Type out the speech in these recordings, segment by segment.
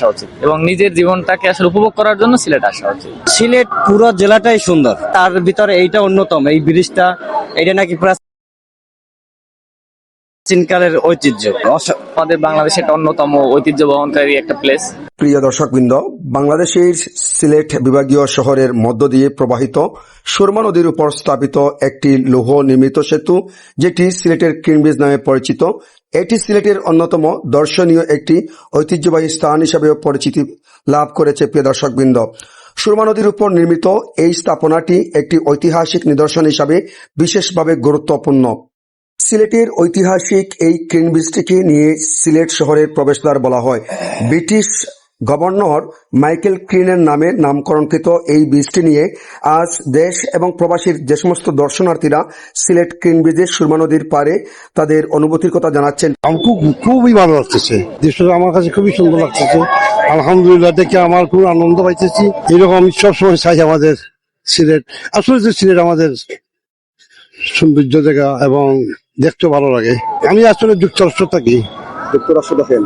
আসা উচিত। এবং নিজের জীবনটাকে আসলে উপভোগ করার জন্য সিলেট আসা উচিত। সিলেট পুরো জেলাটাই সুন্দর। তার ভিতরে এইটা অন্যতম এই ব্রিজটা এটা নাকি প্রাচীনকালের ঐতিহ্য। আমাদের বাংলাদেশে একটা অন্যতম ঐতিহ্য বহনকারী একটা প্লেস প্রিয় দর্শকবৃন্দ বাংলাদেশের সিলেট বিভাগীয় শহরের মধ্য দিয়ে প্রবাহিত সুরমা নদীর উপর স্থাপিত একটি লৌহ নির্মিত সেতু যেটি সিলেটের ক্রিনব্রিজ নামে পরিচিত। এটি সিলেটের অন্যতম দর্শনীয় একটি ঐতিহ্যবাহী স্থান হিসেবেও পরিচিতি লাভ করেছে প্রিয় দর্শকবৃন্দ। সুরমা নদীর উপর নির্মিত এই স্থাপনাটি একটি ঐতিহাসিক নিদর্শন হিসাবে বিশেষভাবে গুরুত্বপূর্ণ। সিলেটের ঐতিহাসিক এই ক্রিনব্রিজটিকে নিয়ে সিলেট শহরের প্রবেশদ্বার বলা হয়। ব্রিটিশ গভর্নর মাইকেল ক্রিনের নামে নামকরণকৃত এই ব্রিজটি নিয়ে আজ দেশ এবং প্রবাসীর যে সমস্ত দর্শনার্থীরা সিলেট ক্রিন ব্রিজের সুরমা নদীর পারে তাদের অনুভূতির কথা জানাচ্ছেন। খুব, খুবই ভালো লাগতেছে। দৃশ্যটা আমার কাছে খুবই সুন্দর লাগতেছে। আলহামদুলিল্লাহ, দেখে আমার খুব আনন্দ পাইতেছি। এরকম সবসময় চাই আমাদের সিলেট, আসলে যে সিলেট আমাদের সৌন্দর্য জায়গা এবং দেখতে ভালো লাগে। আমি আসলে যুক্তরাষ্ট্র থাকি। যুক্তরাষ্ট্র দেখেন।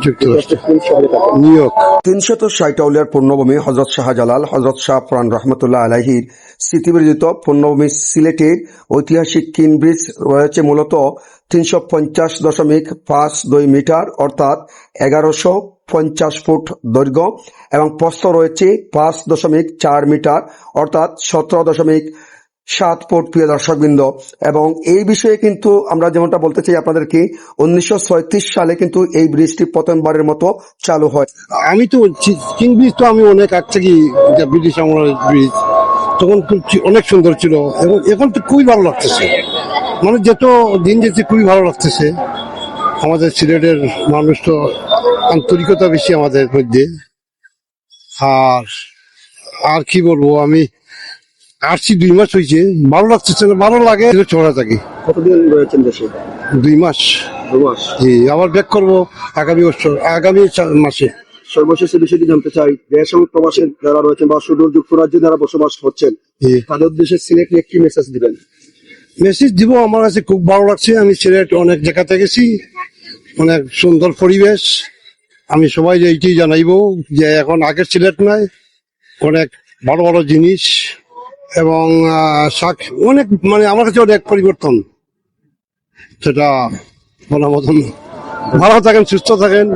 New York. তিনশত ষাট পূর্ণভূমি হজরত শাহজালাল হজরত শাহ প্রাণ রহমতুল্লাহ আলাহির স্মৃতিবিরোধিত পূর্ণভূমি সিলেটের ঐতিহাসিক কিন ব্রিজ রয়েছে মূলত তিনশো পঞ্চাশ দশমিক পাঁচ দুই মিটার অর্থাৎ এগারোশো পঞ্চাশ ফুট দৈর্ঘ্য এবং প্রস্থ রয়েছে পাঁচ দশমিক চার মিটার অর্থাৎ সতেরো দশমিক সাত ফুট প্রিয় দর্শকবৃন্দ। এবং এই বিষয়ে কিন্তু আমরা যেমনটা বলতে চাই আপনাদেরকে, উনিশশো সালে কিন্তু এই ব্রিজটি প্রথমবারের মতো চালু হয়। আমি তো কিং ব্রিজ তো আমি অনেক আগ থেকে ব্রিটিশ আমলের ব্রিজ। তখন অনেক সুন্দর ছিল এবং এখন তো খুবই ভালো লাগতেছে। মানে যত দিন যেতে খুবই ভালো লাগতেছে। আমাদের সিলেটের মানুষ তো আন্তরিকতা বেশি আমাদের মধ্যে। আর আর কি বলব আমি আসছি দুই মাস হয়েছে ভালো লাগতেছে না ভালো লাগে চড়া থাকি কতদিন রয়েছেন দেশে? দুই মাস। দু মাস। জি আবার ব্যাক করব আগামী বছর আগামী মাসে। সর্বশেষ বিষয়টি জানতে চাই দেশ এবং প্রবাসের যারা রয়েছেন বা সুদূর যুক্তরাজ্যে যারা বসবাস করছেন তাদের উদ্দেশ্যে সিলেট নিয়ে কি মেসেজ দিবেন? মেসেজ দিব আমার কাছে খুব ভালো লাগছে। আমি সিলেট অনেক জায়গাতে গেছি অনেক সুন্দর পরিবেশ। আমি সবাই এইটাই জানাইবো যে এখন আগের সিলেট নাই অনেক ভালো ভালো জিনিস। এবং শাক, অনেক মানে আমার কাছে অনেক পরিবর্তন। সেটা বলার মতন ভালো থাকেন, সুস্থ থাকেন।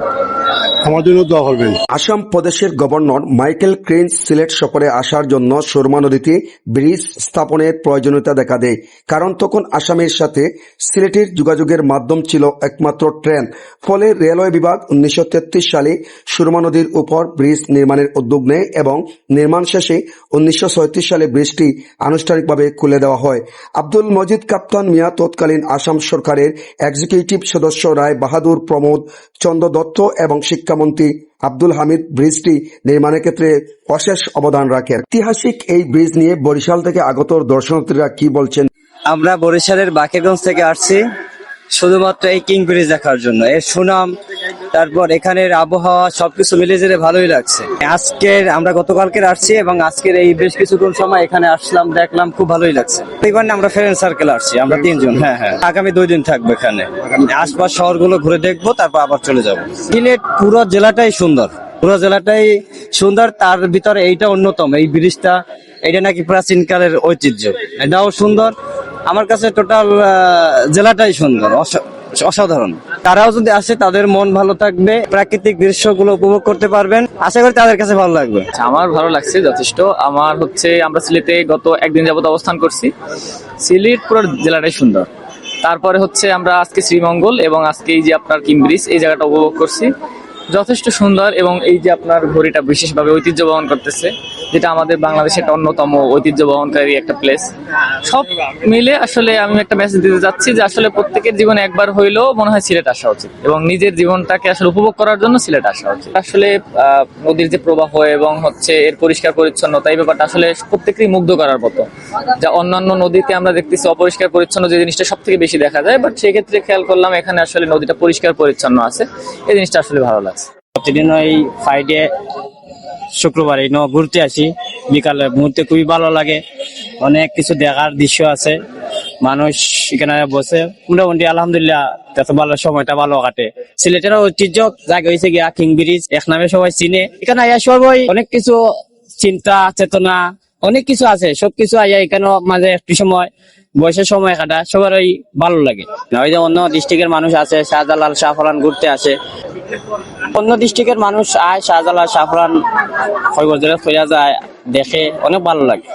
আসাম প্রদেশের গভর্নর মাইকেল ক্রেন সিলেট সফরে আসার জন্য সুরমা নদীতে ব্রিজ স্থাপনের প্রয়োজনীয়তা দেখা দেয়। কারণ তখন আসামের সাথে সিলেটের যোগাযোগের মাধ্যম ছিল একমাত্র ট্রেন। ফলে রেলওয়ে বিভাগ উনিশশো সালে সুরমা নদীর উপর ব্রিজ নির্মাণের উদ্যোগ নেয় এবং নির্মাণ শেষে উনিশশো সালে ব্রিজটি আনুষ্ঠানিকভাবে খুলে দেওয়া হয়। আব্দুল মজিদ, কাপ্তান মিয়া তৎকালীন আসাম সরকারের এক্সিকিউটিভ সদস্য রায় বাহাদুর প্রমোদ, চন্দ্র দত্ত এবং শিক্ষামন্ত্রী আব্দুল হামিদ ব্রিজটি নির্মাণের ক্ষেত্রে অশেষ অবদান রাখেন। ঐতিহাসিক এই ব্রিজ নিয়ে বরিশাল থেকে আগত দর্শনার্থীরা কি বলছেন? আমরা বরিশালের বাকেরগঞ্জ থেকে আসছি। শুধুমাত্র এই কিং ব্রিজ দেখার জন্য। এর সুনাম তারপর এখানের আবহাওয়া সবকিছু মিলে যেতে ভালোই লাগছে। আজকের আমরা গতকালকের আসছি এবং আজকের এই বেশ কিছুক্ষণ সময় এখানে আসলাম দেখলাম খুব ভালোই লাগছে। এবার না আমরা ফ্রেন্ড সার্কেল আসছি আমরা তিনজন। হ্যাঁ হ্যাঁ। আগামী দুই দিন থাকব এখানে। আশপাশ শহরগুলো ঘুরে দেখব তারপর আবার চলে যাব। সিলেট পুরো জেলাটাই সুন্দর। পুরো জেলাটাই সুন্দর তার ভিতরে এইটা অন্যতম। এই ব্রিজটা এটা নাকি প্রাচীনকালের ঐতিহ্য। এটাও সুন্দর। আমার কাছে টোটাল জেলাটাই সুন্দর অসা- অসাধারণ। তারাও যদি আসে তাদের মন ভালো থাকবে প্রাকৃতিক দৃশ্যগুলো উপভোগ করতে পারবেন। আশা করি তাদের কাছে ভালো লাগবে। আচ্ছা, আমার ভালো লাগছে যথেষ্ট। আমার হচ্ছে আমরা সিলেটে গত একদিন যাবত অবস্থান করছি। সিলেট পুরো জেলাটাই সুন্দর। তারপরে হচ্ছে আমরা আজকে শ্রীমঙ্গল এবং আজকে এই যে আপনার কিমব্রিজ এই জায়গাটা উপভোগ করছি। যথেষ্ট সুন্দর এবং এই যে আপনার ঘড়িটা বিশেষভাবে ঐতিহ্য বহন করতেছে, যেটা আমাদের বাংলাদেশের একটা অন্যতম ঐতিহ্য বহনকারী একটা প্লেস সব মিলে আসলে আমি একটা মেসেজ দিতে যাচ্ছি যে আসলে প্রত্যেকের জীবনে একবার হইলেও মনে হয় সিলেট আসা উচিত এবং নিজের জীবনটাকে আসলে উপভোগ করার জন্য সিলেট আসা উচিত। আসলে নদীর যে প্রবাহ এবং হচ্ছে এর পরিষ্কার পরিচ্ছন্নতা, এই ব্যাপারটা আসলে প্রত্যেকেরই মুগ্ধ করার মতো। যা অন্যান্য নদীতে আমরা দেখতেছি অপরিষ্কার পরিচ্ছন্ন যে জিনিসটা সব থেকে বেশি দেখা যায় বাট সেক্ষেত্রে খেয়াল করলাম এখানে আসলে নদীটা পরিষ্কার পরিচ্ছন্ন আছে। এই জিনিসটা আসলে ভালো লাগছে। প্রতিদিন ওই ফ্রাইডে শুক্রবার ন ঘুরতে আসি। বিকালে ঘুরতে খুবই ভালো লাগে। অনেক কিছু দেখার দৃশ্য আছে। মানুষ এখানে বসে। মোটামুটি আলহামদুলিল্লাহ, এত ভালো সময়টা ভালো কাটে। সিলেটের ঐতিহ্য, জায়গা হয়েছে গিয়া কিং ব্রিজ এক নামে সবাই চিনে। এখানে আইয়া সবাই অনেক কিছু চিন্তা, চেতনা, অনেক কিছু আছে। সবকিছু আইয়া এখানে মাঝে একটু সময় বয়সের সময় কাটা। সবারই ভালো লাগে। অন্য ডিস্ট্রিক্টের মানুষ আছে, শাহজালাল শাহফরান ঘুরতে আসে। অন্য ডিস্ট্রিক্টের মানুষ আয় শাহজালা শাহরান খৈবজরে ফিরা যায় দেখে অনেক ভালো লাগে।